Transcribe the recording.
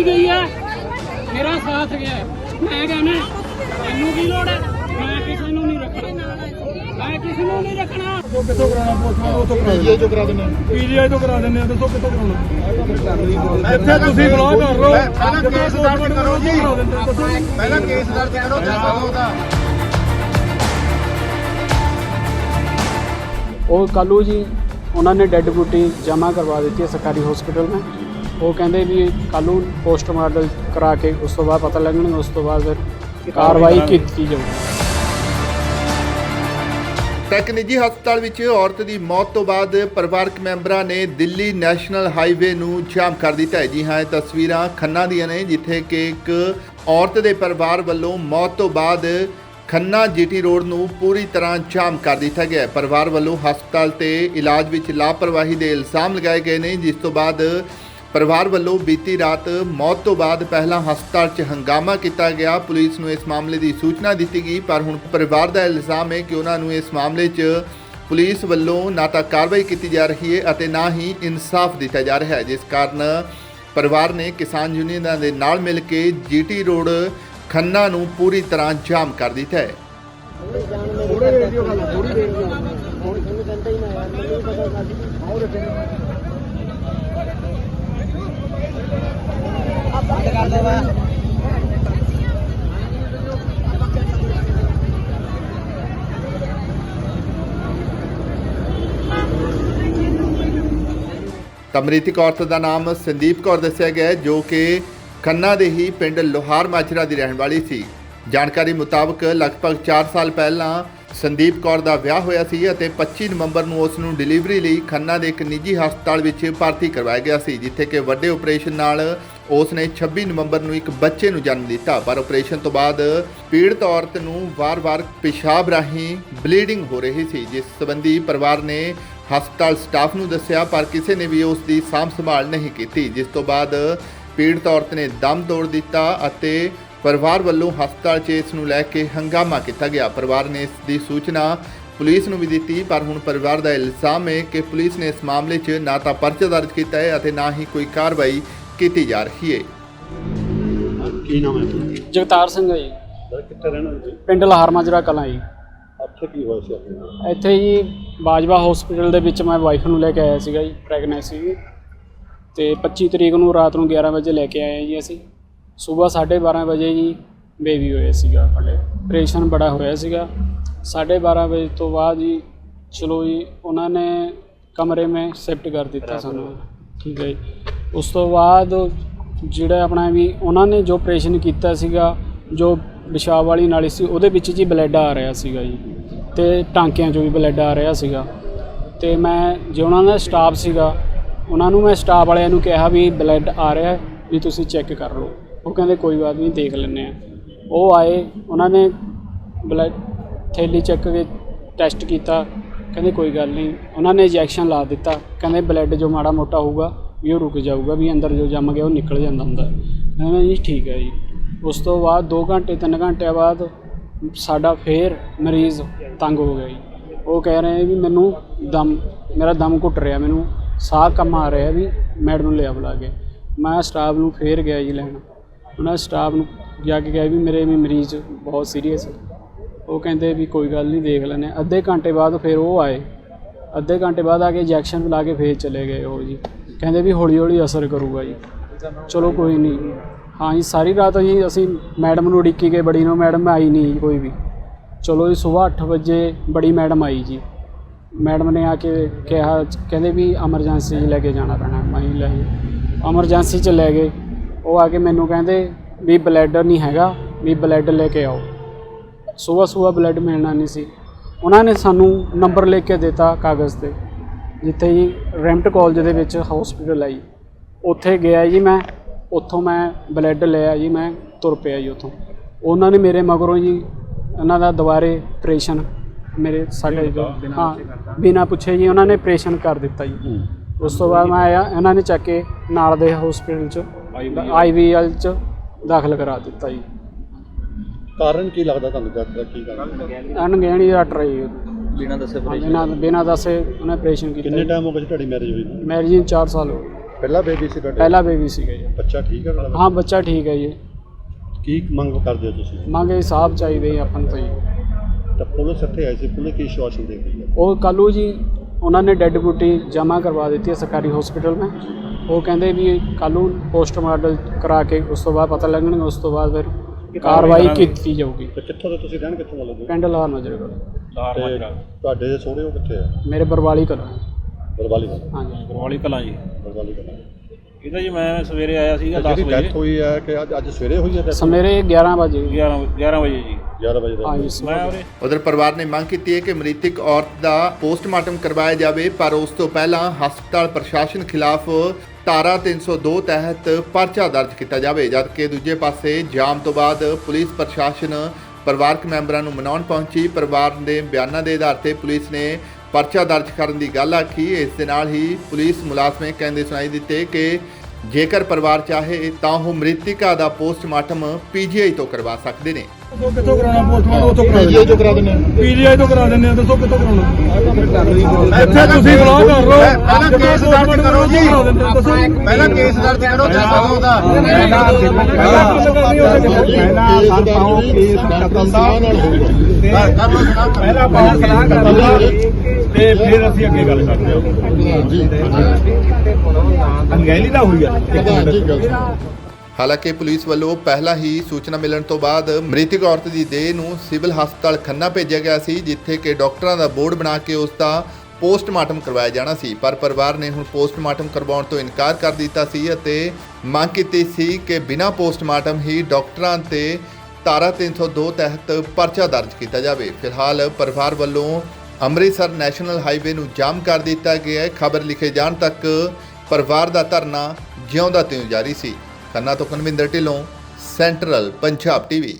ਵੀ ਗਈ ਹੈ ਮੇਰਾ ਸਾਥ ਗਿਆ। ਮੈਂ ਕਹਿੰਦਾ ਮੈਨੂੰ ਕੀ ਲੋੜ ਹੈ ਮੈਂ ਕਿਸੇ ਨੂੰ ਨਹੀਂ ਰੱਖਣਾ। ਮੈਂ ਕਿਸੇ ਨੂੰ ਨਹੀਂ ਰੱਖਣਾ। ਉਹ ਕਿੱਥੋਂ ਕਰਾਉਣਾ? ਪੋਸਟਮਾਰਟਮ ਉੱਥੋਂ ਕਰਾ ਦਿੰਦੇ ਪੀਜੀਆਈ ਤੋਂ ਕਰਾ ਦਿੰਦੇ ਹਾਂ। ਪੀਜੀਆਈ ਤੋਂ ਕਰਾ ਦਿੰਦੇ ਆ ਦੱਸੋ ਕਿੱਥੋਂ ਕਰਾਉਣਾ? ਇੱਥੇ ਤੁਸੀਂ ਬੁਲਾ ਕਰ ਲਓ। ਪਹਿਲਾਂ ਕੇਸ ਦਰਜ ਕਰੋ ਜੀ। ਕਰਾ ਦਿੰਦੇ ਆ, ਦੱਸੋ ਜੀ। ਪਹਿਲਾਂ ਕੇਸ ਦਰਜ ਕਰੋ ਜੱਜ ਉਹਦਾ ਉਹ ਕੱਲੂ ਜੀ ਉਹਨਾਂ ਨੇ ਡੈੱਡ ਬੋਡੀ ਜਮ੍ਹਾਂ ਕਰਵਾ ਦਿੱਤੀ ਹੈ ਸਰਕਾਰੀ ਹਸਪੀਟਲ में ਉਹ ਕਹਿੰਦੇ ਵੀ ਕੱਲੂ ਪੋਸਟਮਾਰਟਮ ਕਰਾ ਕੇ ਉਸ ਤੋਂ ਬਾਅਦ ਪਤਾ ਲੱਗਣਗੇ ਉਸ ਤੋਂ ਬਾਅਦ ਫਿਰ ਕਾਰਵਾਈ ਕੀਤੀ ਜਾਊਗੀ ਤਾਂ ਇੱਕ ਨਿੱਜੀ ਹਸਪਤਾਲ ਵਿੱਚ ਔਰਤ ਦੀ ਮੌਤ ਤੋਂ ਬਾਅਦ ਪਰਿਵਾਰਕ ਮੈਂਬਰਾਂ ਨੇ ਦਿੱਲੀ ਨੈਸ਼ਨਲ ਹਾਈਵੇ ਨੂੰ ਜਾਮ ਕਰ ਦਿੱਤਾ ਹੈ। ਜੀ ਹਾਂ ਇਹ ਤਸਵੀਰਾਂ ਖੰਨਾ ਦੀਆਂ ਨੇ ਜਿੱਥੇ ਕਿ ਇੱਕ ਔਰਤ ਦੇ ਪਰਿਵਾਰ ਵੱਲੋਂ ਮੌਤ ਤੋਂ ਬਾਅਦ ਖੰਨਾ ਜੀਟੀ ਰੋਡ ਨੂੰ ਪੂਰੀ ਤਰ੍ਹਾਂ ਜਾਮ ਕਰ ਦਿੱਤਾ ਗਿਆ ਹੈ। ਪਰਿਵਾਰ ਵੱਲੋਂ ਹਸਪਤਾਲ ਤੇ ਇਲਾਜ ਵਿੱਚ ਲਾਪਰਵਾਹੀ ਦੇ ਇਲਜ਼ਾਮ ਲਗਾਏ ਗਏ ਨੇ ਜਿਸ ਤੋਂ ਬਾਅਦ ਪਰਿਵਾਰ ਵੱਲੋਂ ਬੀਤੀ ਰਾਤ ਮੌਤ ਤੋਂ ਬਾਅਦ ਪਹਿਲਾਂ ਹਸਪਤਾਲ 'ਚ ਹੰਗਾਮਾ ਕੀਤਾ ਗਿਆ। ਪੁਲਿਸ ਨੂੰ ਇਸ ਮਾਮਲੇ ਦੀ ਸੂਚਨਾ ਦਿੱਤੀ ਗਈ, ਪਰ ਹੁਣ ਪਰਿਵਾਰ ਦਾ ਇਲਜ਼ਾਮ ਹੈ ਕਿ ਉਹਨਾਂ ਨੂੰ ਇਸ ਮਾਮਲੇ 'ਚ ਪੁਲਿਸ ਵੱਲੋਂ ਨਾ ਤਾਂ ਕਾਰਵਾਈ ਕੀਤੀ ਜਾ ਰਹੀ ਹੈ ਅਤੇ ਨਾ ਹੀ ਇਨਸਾਫ ਦਿੱਤਾ ਜਾ ਰਿਹਾ ਹੈ, ਜਿਸ ਕਾਰਨ ਪਰਿਵਾਰ ਨੇ ਕਿਸਾਨ ਯੂਨੀਅਨਾਂ ਦੇ ਨਾਲ ਮਿਲ ਕੇ ਜੀਟੀ ਰੋਡ ਖੰਨਾ ਨੂੰ ਪੂਰੀ ਤਰ੍ਹਾਂ ਜਾਮ ਕਰ ਦਿੱਤਾ ਹੈ। ਥੋੜੇ ਦੇਰ ਦੀ ਗੱਲ ਥੋੜੀ ਦੇਰ ਦੀ ਤਾਂ ਮ੍ਰਿਤਕ ਔਰਤ ਦਾ ਨਾਮ ਸੰਦੀਪ ਕੌਰ ਦੱਸਿਆ ਗਿਆ ਜੋ ਕਿ ਖੰਨਾ ਦੇ ਹੀ ਪਿੰਡ ਲੋਹਾਰ ਮਾਜਰਾ ਦੀ ਰਹਿਣ ਵਾਲੀ ਸੀ। ਜਾਣਕਾਰੀ ਮੁਤਾਬਕ ਲਗਭਗ 4 ਸਾਲ ਪਹਿਲਾਂ ਸੰਦੀਪ ਕੌਰ ਦਾ ਵਿਆਹ ਹੋਇਆ ਸੀ ਅਤੇ 25 ਨਵੰਬਰ ਨੂੰ ਉਸ ਨੂੰ ਡਿਲੀਵਰੀ ਲਈ ਖੰਨਾ ਦੇ ਇੱਕ ਨਿੱਜੀ ਹਸਪਤਾਲ ਵਿੱਚ ਭਰਤੀ ਕਰਵਾਇਆ ਗਿਆ ਸੀ, ਜਿੱਥੇ ਕਿ ਵੱਡੇ ਆਪਰੇਸ਼ਨ ਨਾਲ ਉਸ ਨੇ 26 ਨਵੰਬਰ ਨੂੰ ਇੱਕ ਬੱਚੇ ਨੂੰ ਜਨਮ ਦਿੱਤਾ। ਪਰ ਆਪਰੇਸ਼ਨ ਤੋਂ ਬਾਅਦ ਪੀੜਤ ਔਰਤ ਨੂੰ ਵਾਰ-ਵਾਰ ਪਿਸ਼ਾਬ ਰਾਹੀਂ ਬਲੀਡਿੰਗ ਹੋ ਰਹੀ ਸੀ, ਜਿਸ ਸੰਬੰਧੀ ਪਰਿਵਾਰ ਨੇ ਹਸਪਤਾਲ ਸਟਾਫ ਨੂੰ ਦੱਸਿਆ, ਪਰ ਕਿਸੇ ਨੇ ਵੀ ਉਸ ਦੀ ਸਾਂਭ ਸੰਭਾਲ ਨਹੀਂ ਕੀਤੀ, ਜਿਸ ਤੋਂ ਬਾਅਦ ਪੀੜਤ ਔਰਤ ਨੇ ਦਮ ਤੋੜ ਦਿੱਤਾ ਅਤੇ ਪਰਿਵਾਰ ਵੱਲੋਂ ਹਸਪਤਾਲ 'ਚ ਇਸ ਨੂੰ ਲੈ ਕੇ ਹੰਗਾਮਾ ਕੀਤਾ ਗਿਆ। ਪਰਿਵਾਰ ਨੇ ਇਸ ਦੀ ਸੂਚਨਾ ਪੁਲਿਸ ਨੂੰ ਵੀ ਦਿੱਤੀ ਪਰ ਹੁਣ ਪਰਿਵਾਰ ਦਾ ਇਲਜ਼ਾਮ ਹੈ ਕਿ ਪੁਲਿਸ ਨੇ ਇਸ ਮਾਮਲੇ 'ਚ ਨਾ ਤਾਂ ਪਰਚਾ ਦਰਜ ਕੀਤਾ ਹੈ ਅਤੇ ਨਾ ਹੀ ਕੋਈ ਕਾਰਵਾਈ ਕੀਤੀ ਜਾ ਰਹੀ ਹੈ। ਕੀ ਨਾਮ ਹੈ ਤੁਹਾਡਾ ਜਗਤਾਰ ਸਿੰਘ ਹੈ ਜੀ। ਸਰ ਕਿੱਥੇ ਰਹਿਣਾ ਤੁਸੀਂ ਪਿੰਡ ਲਹਾਰ ਮਾਜਰਾ ਕਲਾਂ ਜੀ। ਅੱਛਾ ਕੀ ਹੋਇਆ ਸੀ ਆਪਣੇ? ਇੱਥੇ ਜੀ ਬਾਜਵਾ ਹਸਪੀਟਲ ਦੇ ਵਿੱਚ ਮੈਂ ਵਾਈਫ ਨੂੰ ਲੈ ਕੇ ਆਇਆ ਸੀਗਾ ਜੀ ਪ੍ਰੈਗਨੈਂਸੀ ਤੇ 25 ਤਰੀਕ ਨੂੰ ਰਾਤ ਨੂੰ 11 ਵਜੇ ਲੈ ਕੇ ਆਏ ਜੀ ਅਸੀਂ। ਸਵੇਰ 12:30 ਵਜੇ ਜੀ ਬੇਬੀ ਹੋਇਆ ਸੀਗਾ ਸਾਡੇ। ਆਪਰੇਸ਼ਨ ਬੜਾ ਹੋਇਆ ਸੀਗਾ। 12:30 ਵਜੇ ਤੋਂ ਬਾਅਦ ਜੀ ਚਲੋ ਜੀ ਉਹਨਾਂ ਨੇ ਕਮਰੇ ਮੇ ਸ਼ਿਫਟ ਕਰ ਦਿੱਤਾ ਸਾਨੂੰ। ਠੀਕ ਹੈ ਜੀ। ਉਸ ਤੋਂ ਬਾਅਦ ਜਿਹੜਾ ਆਪਣਾ ਵੀ ਉਹਨਾਂ ਨੇ ਜੋ ਆਪਰੇਸ਼ਨ ਕੀਤਾ ਸੀਗਾ ਜੋ ਪਿਸ਼ਾਬ ਵਾਲੀ ਨਾਲੀ ਸੀ ਉਹਦੇ ਵਿੱਚ ਜੀ ਬਲੱਡ ਆ ਰਿਹਾ ਸੀਗਾ ਜੀ। ਤੇ ਟਾਂਕਿਆਂ 'ਚੋਂ ਵੀ ਬਲੱਡ ਆ ਰਿਹਾ ਸੀਗਾ। ਤੇ ਮੈਂ ਜੋ ਉਹਨਾਂ ਦਾ ਸਟਾਫ ਸੀਗਾ ਉਹਨਾਂ ਨੂੰ ਮੈਂ ਸਟਾਫ ਵਾਲਿਆਂ ਨੂੰ ਕਿਹਾ ਵੀ ਬਲੱਡ ਆ ਰਿਹਾ ਵੀ ਤੁਸੀਂ ਚੈੱਕ ਕਰ ਲਓ। ਉਹ ਕਹਿੰਦੇ ਕੋਈ ਬਾਤ ਨਹੀਂ, ਦੇਖ ਲੈਂਦੇ ਆ ਉਹ ਆਏ, ਉਹਨਾਂ ਨੇ ਬਲੱਡ ਥੈਲੀ ਚੱਕ ਕੇ ਟੈਸਟ ਕੀਤਾ। ਕਹਿੰਦੇ ਕੋਈ ਗੱਲ ਨਹੀਂ। ਉਹਨਾਂ ਨੇ ਇੰਜੈਕਸ਼ਨ ਲਾ ਦਿੱਤਾ। ਕਹਿੰਦੇ ਬਲੱਡ ਜੋ ਮਾੜਾ ਮੋਟਾ ਹੋਊਗਾ ਵੀ ਉਹ ਰੁਕ ਜਾਊਗਾ, ਵੀ ਅੰਦਰ ਜੋ ਜੰਮ ਗਿਆ ਉਹ ਨਿਕਲ ਜਾਂਦਾ ਹੁੰਦਾ। ਕਹਿੰਦਾ ਜੀ ਠੀਕ ਹੈ ਜੀ। ਉਸ ਤੋਂ ਬਾਅਦ 2 ਘੰਟੇ 3 ਘੰਟਿਆਂ ਬਾਅਦ ਸਾਡਾ ਫੇਰ ਮਰੀਜ਼ ਤੰਗ ਹੋ ਗਿਆ ਜੀ। ਉਹ ਕਹਿ ਰਹੇ ਵੀ ਮੈਨੂੰ ਦਮ, ਮੇਰਾ ਦਮ ਘੁੱਟ ਰਿਹਾ, ਮੈਨੂੰ ਸਾਹ ਕੰਮ ਆ ਰਿਹਾ ਵੀ ਮੈਡਮ ਨੂੰ ਲਿਆ ਬੁਲਾ ਕੇ। ਮੈਂ ਸਟਾਫ ਨੂੰ ਫੇਰ ਗਿਆ ਜੀ ਲੈਣ। ਉਹਨਾਂ ਸਟਾਫ ਨੂੰ ਜਾ ਕੇ ਕਿਹਾ ਵੀ ਮੇਰੇ ਵੀ ਮਰੀਜ਼ ਬਹੁਤ ਸੀਰੀਅਸ ਉਹ ਕਹਿੰਦੇ ਵੀ ਕੋਈ ਗੱਲ ਨਹੀਂ, ਦੇਖ ਲੈਂਦੇ ਅੱਧੇ ਘੰਟੇ ਬਾਅਦ ਫਿਰ ਉਹ ਆਏ। ਅੱਧੇ ਘੰਟੇ ਬਾਅਦ ਆ ਕੇ ਇੰਜੈਕਸ਼ਨ ਲਾ ਕੇ ਫੇਰ ਚਲੇ ਗਏ ਉਹ ਜੀ। ਕਹਿੰਦੇ ਵੀ ਹੌਲੀ ਹੌਲੀ ਅਸਰ ਕਰੂਗਾ ਜੀ। ਚਲੋ ਕੋਈ ਨਹੀਂ। ਹਾਂ ਜੀ, ਸਾਰੀ ਰਾਤ ਜੀ ਅਸੀਂ ਮੈਡਮ ਨੂੰ ਉਡੀਕੀ ਗਏ, ਬੜੀ ਨੂੰ ਮੈਡਮ ਆਈ ਨਹੀਂ ਜੀ ਕੋਈ ਵੀ। ਚਲੋ ਜੀ, ਸਵੇਰ 8 ਵਜੇ ਬੜੀ ਮੈਡਮ ਆਈ ਜੀ। ਮੈਡਮ ਨੇ ਆ ਕੇ ਕਿਹਾ, ਕਹਿੰਦੇ ਵੀ ਐਮਰਜੈਂਸੀ ਲੈ ਕੇ ਜਾਣਾ ਪੈਣਾ। ਮੈਂ ਲੈ ਐਮਰਜੈਂਸੀ ਚ ਲੈ ਗਏ। ਉਹ ਆ ਕੇ ਮੈਨੂੰ ਕਹਿੰਦੇ ਵੀ ਬਲੱਡ ਨਹੀਂ ਹੈਗਾ ਵੀ ਬਲੱਡ ਲੈ ਕੇ ਆਓ। ਸਵੇਰ ਸਵੇਰ ਬਲੱਡ ਮਿਲਣਾ ਨਹੀਂ ਸੀ। ਉਹਨਾਂ ਨੇ ਸਾਨੂੰ ਨੰਬਰ ਲਿਖ ਕੇ ਦਿੱਤਾ ਕਾਗਜ਼ ਤੇ ਜਿੱਥੇ ਜੀ ਰੈਂਪਟ ਕਾਲਜ ਦੇ ਵਿੱਚ ਹਸਪੀਟਲ ਆਈ। ਉੱਥੇ ਗਿਆ ਜੀ ਮੈਂ ਉੱਥੋਂ ਮੈਂ ਬਲੱਡ ਲਿਆ ਜੀ ਮੈਂ ਤੁਰ ਪਿਆ ਜੀ ਉੱਥੋਂ। ਉਹਨਾਂ ਨੇ ਮੇਰੇ ਮਗਰੋਂ ਜੀ ਉਹਨਾਂ ਦਾ ਦੁਬਾਰੇ ਆਪਰੇਸ਼ਨ ਮੇਰੇ ਸਾਡੇ ਹਾਂ ਬਿਨਾ ਪੁੱਛੇ ਜੀ ਉਹਨਾਂ ਨੇ ਆਪਰੇਸ਼ਨ ਕਰ ਦਿੱਤਾ ਜੀ। ਉਸ ਤੋਂ ਬਾਅਦ ਮੈਂ ਆਇਆ ਇਹਨਾਂ ਨੇ ਚੱਕ ਕੇ ਨਾਲ ਦੇ ਹਸਪੀਟਲ ਚ ਆਈਵੀਐਲ ਚ ਦਾਖਲ ਕਰਾ ਦਿੱਤਾ ਜੀ। ਕਾਰਨ ਕੀ ਲੱਗਦਾ ਤੁਹਾਨੂੰ ਜੱਜ ਦਾ ਕੀ ਕਾਰਨ ਅਣਗਹਿਣੀ ਰੱਟ ਰਹੀ ਬਿਨਾਂ ਦੱਸੇ ਬਿਨਾਂ ਬਿਨਾਂ ਦੱਸੇ ਉਹਨੇ ਆਪਰੇਸ਼ਨ ਕੀਤਾ ਕਿੰਨੇ ਟਾਈਮ ਹੋ ਗਿਆ ਜੀ ਤੁਹਾਡੀ ਮੈਰਿਜ ਹੋਈ ਨੂੰ? ਮੈਰਿਜ ਨੂੰ 4 ਸਾਲ ਹੋ ਗਏ। ਪਹਿਲਾ ਬੇਬੀ ਸੀ ਤੁਹਾਡੇ? ਪਹਿਲਾ ਬੇਬੀ ਸੀਗਾ ਜੀ। ਬੱਚਾ ਠੀਕ ਹੈ ਤੁਹਾਡਾ? ਹਾਂ ਬੱਚਾ ਠੀਕ ਹੈ ਜੀ। ਕੀ ਮੰਗ ਕਰਦੇ ਹੋ ਤੁਸੀਂ? ਮੰਗੇ ਹਿਸਾਬ ਚਾਹੀਦੇ ਜੀ ਆਪਾਂ ਨੂੰ ਤਾਂ ਜੀ। ਤਾਂ ਪੁਲਿਸ ਇੱਥੇ ਆਈ ਸੀ ਪੁਲਿਸ ਕੀ ਸ਼ਵਾਸਨ ਦੇ ਗਈ ਹੈ? ਉਹ ਕੱਲੂ ਜੀ ਉਹਨਾਂ ਨੇ ਡੈੱਡ ਬੋਡੀ ਜਮ੍ਹਾਂ ਕਰਵਾ ਦਿੱਤੀ ਹੈ ਸਰਕਾਰੀ ਹਸਪੀਟਲ में ਉਹ ਕਹਿੰਦੇ ਵੀ ਕੱਲੂ ਪੋਸਟਮਾਰਟਮ ਕਰਾ ਕੇ ਉਸ ਤੋਂ ਬਾਅਦ ਪਤਾ ਲੱਗਣਗੇ ਉਸ ਤੋਂ ਬਾਅਦ ਫਿਰ ਕਾਰਵਾਈ ਕੀਤੀ ਜਾਊਗੀ। ਤੇ ਕਿੱਥੋਂ ਦੇ ਤੁਸੀਂ ਰਹਿਣ ਕਿੱਥੋਂ ਵਾਲੇ ਪਿੰਡ ਲਾਹੌਰ ਨਜ਼ਰ ਕੋਲ। ਤੇ ਤੁਹਾਡੇ ਸੋਹਰੇ ਉਹ ਕਿੱਥੇ ਆ? ਮੇਰੇ ਬਰਵਾਲੀ ਕੋਲ। ਬਰਵਾਲੀ ਵਾਲੇ ਹਾਂਜੀ। ਕਰਵਾਲੀ ਕਲਾਂ ਜੀ। ਬਰਵਾਲੀ ਵਾਲੇ ਇਹਦਾ ਜੀ ਮੈਂ ਸਵੇਰੇ ਆਇਆ ਸੀਗਾ ਤੇ 10 ਜਿਹੜੀ ਵਜੇ। ਡੈਥ ਹੋਈ ਹੈ ਕਿ ਅੱਜ ਅੱਜ ਸਵੇਰੇ ਹੋਈ ਹੈ? ਸਵੇਰੇ 11 ਵਜੇ। 11 11 ਵਜੇ ਜੀ। 11 ਵਜੇ ਦਾ। ਹਾਂਜੀ। ਮੈਂ ਉਰੇ ਉਧਰ ਪਰਿਵਾਰ ਨੇ ਮੰਗ ਕੀਤੀ ਹੈ ਕਿ ਮ੍ਰਿਤਕ ਔਰਤ ਦਾ ਪੋਸਟਮਾਰਟਮ ਕਰਵਾਇਆ ਜਾਵੇ ਪਰ ਉਸ ਤੋਂ ਪਹਿਲਾਂ ਹਸਪਤਾਲ ਪ੍ਰਸ਼ਾਸਨ ਖਿਲਾਫ ਧਾਰਾ 302 ਤਹਿਤ ਪਰਚਾ ਦਰਜ ਕੀਤਾ ਜਾਵੇ, ਜਦਕਿ ਦੂਜੇ ਪਾਸੇ ਜਾਮ ਤੋਂ ਬਾਅਦ ਪੁਲਿਸ ਪ੍ਰਸ਼ਾਸਨ ਪਰਿਵਾਰਕ ਮੈਂਬਰਾਂ ਨੂੰ ਮਨਾਉਣ ਪਹੁੰਚੀ। ਪਰਿਵਾਰ ਦੇ ਬਿਆਨਾਂ ਦੇ ਆਧਾਰ ਤੇ ਪੁਲਿਸ ਨੇ ਪਰਚਾ ਦਰਜ ਕਰਨ ਦੀ ਗੱਲ ਆਖੀ। ਇਸ ਦੇ ਨਾਲ ਹੀ ਪੁਲਿਸ ਮੁਲਾਜ਼ਮੇ ਕਹਿੰਦੇ ਸੁਣਾਈ ਦਿੱਤੇ ਕਿ ਜੇਕਰ ਪਰਿਵਾਰ ਚਾਹੇ ਤਾਂ ਉਹ ਮ੍ਰਿਤਿਕਾ ਦਾ ਪੋਸਟਮਾਰਟਮ ਪੀਜੀਆਈ ਤੋਂ ਕਰਵਾ ਸਕਦੇ ਨੇ। ਦੱਸੋ ਕਿੱਥੋਂ ਕਰਾਉਣਾ? ਪੋਸਟਮਾਰਟਮ ਉੱਥੋਂ ਕਰਾ ਦਿੰਦੇ ਤੋਂ ਕਰਾ ਦਿੰਦੇ ਪੀਜੀਆਈ ਤੋਂ ਕਰਾ ਦਿੰਦੇ ਆ ਦੱਸੋ ਕਿੱਥੋਂ ਕਰਾਉਣਾ? ਇੱਥੇ ਤੁਸੀਂ ਬੁਲਾਓ ਕਰ ਲਓ। ਪਹਿਲਾਂ ਕੇਸ ਦਰਜ ਕਰੋ ਜੀ। ਦੱਸੋ ਪਹਿਲਾਂ ਕੇਸ ਦਰਜ ਕਰੋ ਜੱਜ ਉਹਦਾ ਪਹਿਲਾਂ ਪਹਿਲਾਂ ਪਾਓ ਕੇਸ ਕਤਲ ਦਾ ਪਹਿਲਾਂ ਪਾਓ ਸਲਾਹ ਕਰ। ਲਓ ਤੇ ਫਿਰ ਅਸੀਂ ਅੱਗੇ ਗੱਲ ਕਰਦੇ ਹਾਂ। ਅੰਗੈਲੀ ਦਾ ਹੋਈ ਆ। ਹਾਲਾਂਕਿ ਪੁਲਿਸ ਵੱਲੋਂ ਪਹਿਲਾਂ ਹੀ ਸੂਚਨਾ ਮਿਲਣ ਤੋਂ ਬਾਅਦ ਮ੍ਰਿਤਕ ਔਰਤ ਦੀ ਦੇਹ ਨੂੰ ਸਿਵਲ ਹਸਪਤਾਲ ਖੰਨਾ ਭੇਜਿਆ ਗਿਆ ਸੀ, ਜਿੱਥੇ ਕਿ ਡਾਕਟਰਾਂ ਦਾ ਬੋਰਡ ਬਣਾ ਕੇ ਉਸ ਦਾ ਪੋਸਟਮਾਰਟਮ ਕਰਵਾਇਆ ਜਾਣਾ ਸੀ। ਪਰ ਪਰਿਵਾਰ ਨੇ ਹੁਣ ਪੋਸਟਮਾਰਟਮ ਕਰਵਾਉਣ ਤੋਂ ਇਨਕਾਰ ਕਰ ਦਿੱਤਾ ਸੀ ਅਤੇ ਮੰਗ ਕੀਤੀ ਸੀ ਕਿ ਬਿਨਾਂ ਪੋਸਟਮਾਰਟਮ ਹੀ ਡਾਕਟਰਾਂ ਤੇ ਧਾਰਾ 302 ਤਹਿਤ ਪਰਚਾ ਦਰਜ ਕੀਤਾ ਜਾਵੇ। ਫਿਲਹਾਲ ਪਰਿਵਾਰ ਵੱਲੋਂ ਅੰਮ੍ਰਿਤਸਰ ਨੈਸ਼ਨਲ ਹਾਈਵੇ ਨੂੰ ਜਾਮ ਕਰ ਦਿੱਤਾ ਗਿਆ ਹੈ। ਖਬਰ ਲਿਖੇ ਜਾਣ ਤੱਕ ਪਰਿਵਾਰ ਦਾ ਧਰਨਾ ਜਿਉਂਦਾ ਤਿਉਂ ਜਾਰੀ ਸੀ। ਖੰਨਾ ਤੋਂ ਕਨਵਿੰਦਰ ਢਿੱਲੋਂ ਸੈਂਟਰਲ ਪੰਜਾਬ ਟੀਵੀ।